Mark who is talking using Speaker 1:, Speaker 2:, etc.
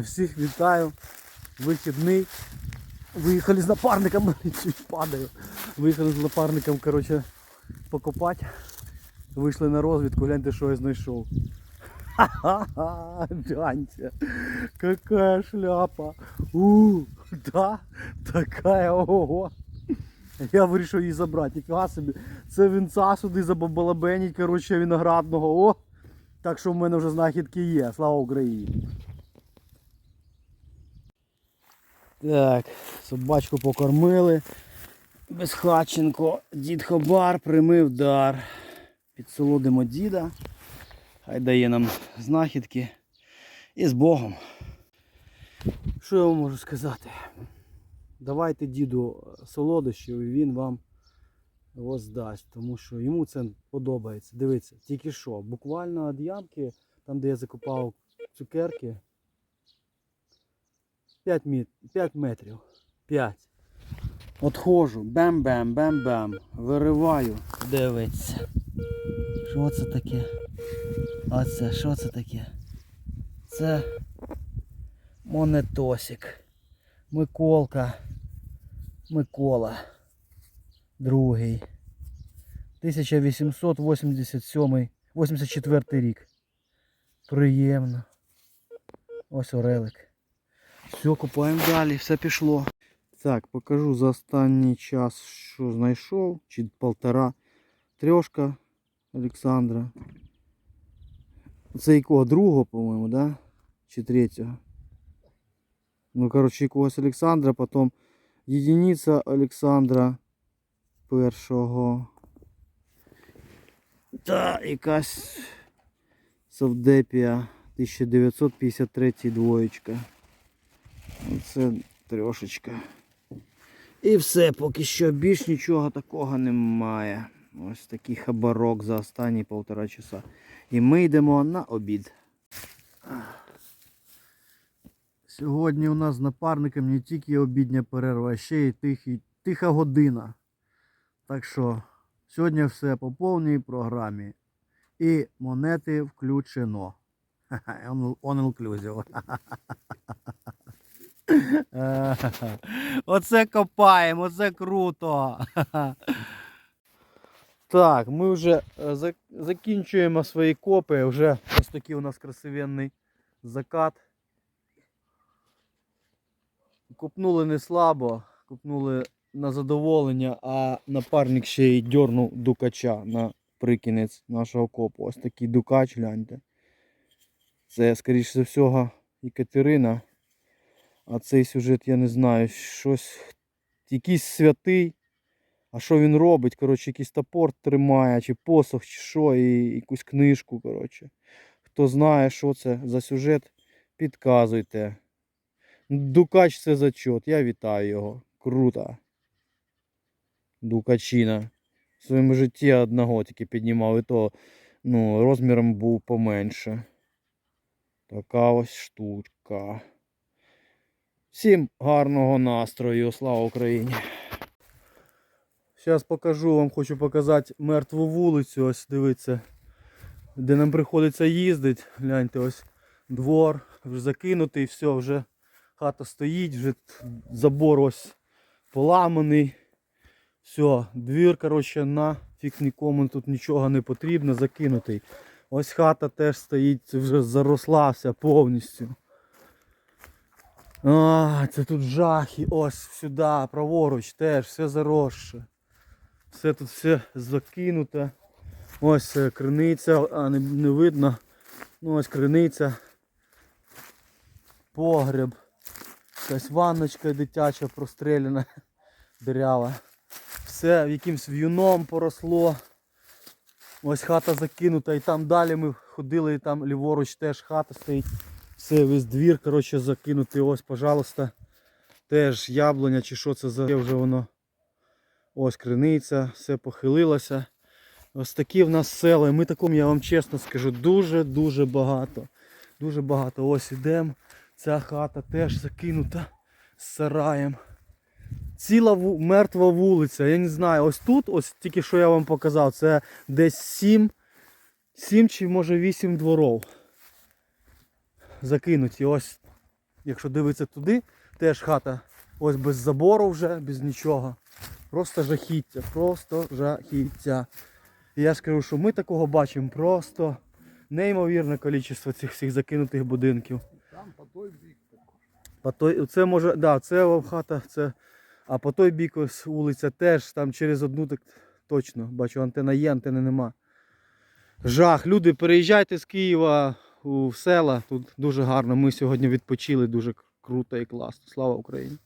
Speaker 1: Всіх вітаю. Вихідний. Виїхали з напарником. Чуть падаю. Виїхали з напарником, коротше, покопати. Вийшли на розвідку, гляньте, що я знайшов. Ха-ха-ха, гляньте. Какая шляпа. У, да, такая, ого. Я вирішив її забрати. Ніфіга собі. Це вінца сюди забабалабеніть, коротше, виноградного. О! Так що в мене вже знахідки є. Слава Україні. Так, собачку покормили. Безхатченко, дід Хобар примив дар. Підсолодимо діда. Хай дає нам знахідки. І з Богом. Що я вам можу сказати? Давайте діду солодощів і він вам його здасть, тому що йому це подобається. Дивіться, тільки що, буквально від ямки, там де я закопав цукерки, 5, мет... 5 метрів. 5. Отходжу, бем-бем, бем-бем, вириваю, дивиться. Що це таке? Оце, що це таке? Це монетосик. Миколка. Микола. Другий. 1887 84 рік. Приємно. Ось орелик. Все, купаємо далі, все пішло. Так, покажу за останній час, що знайшов. Чи полтора. Трьошка Олександра. Це якого другого, по-моєму, да? Чи третього? Ну, коротше, якогось Олександра, потім єдиниця Олександра першого. Та якась Совдепія 1953 двоєчка. Оце трошечка. І все, поки що більш нічого такого немає. Ось такий хабарок за останні півтора часа. І ми йдемо на обід. Сьогодні у нас з напарником не тільки обідня перерва, а ще й тихий, тиха година. Так що сьогодні все по повній програмі. І монети включено. On inclusive. Оце копаємо, оце круто. Так, ми вже е, закінчуємо свої копи. Вже ось такий у нас красивенний закат. Купнули не слабо, купнули на задоволення, а напарник ще й дьорнув дукача на прикінець нашого копу. Ось такий дукач, гляньте. Це, скоріш за всього, Екатерина. А цей сюжет я не знаю. Щось. Якийсь святий. А що він робить? Коротше, якийсь топор тримає, чи посох, чи що, і якусь книжку. коротше. Хто знає, що це за сюжет, підказуйте. Дукач це зачот, я вітаю його. Круто. Дукачина. В своєму житті одного тільки піднімав, і то ну, розміром був поменше. Така ось штучка. Всім гарного настрою, слава Україні! Зараз покажу вам, хочу показати мертву вулицю. Ось дивіться, де нам приходиться їздити. Гляньте, ось двор, вже закинутий, все, вже хата стоїть, вже забор ось поламаний. Все, двір, коротше, нафіг нікому тут нічого не потрібно, закинутий. Ось хата теж стоїть, вже зарослався повністю. А, це тут жахи, ось сюди, праворуч теж, все заросше. Все тут все закинуте. Ось е, криниця, а не, не видно. Ну ось криниця. Погреб. Якась ванночка дитяча простреляна, дирява. Все якимсь в'юном поросло. Ось хата закинута і там далі ми ходили, і там ліворуч теж хата стоїть. Все, весь двір, коротше, закинутий. Ось, пожалуйста. Теж яблуня чи що це за вже воно. Ось криниця, все похилилося. Ось такі в нас села. Ми такому, я вам чесно скажу, дуже-дуже багато. Дуже багато. Ось ідемо. Ця хата теж закинута з сараєм. Ціла ву- мертва вулиця. Я не знаю, ось тут, ось тільки що я вам показав, це десь 7, 7 чи може 8 дворов. Закинуті. Ось якщо дивитися туди, теж хата ось без забору вже, без нічого. Просто жахіття, просто жахіття. І я ж кажу, що ми такого бачимо просто неймовірне кількість цих всіх закинутих будинків.
Speaker 2: Там по той бік.
Speaker 1: По той, це може, да, це хата, це. А по той бік ось вулиця теж, там через одну так точно. Бачу, антена є, антени нема. Жах. Люди, переїжджайте з Києва у села. Тут дуже гарно. Ми сьогодні відпочили дуже круто і класно. Слава Україні!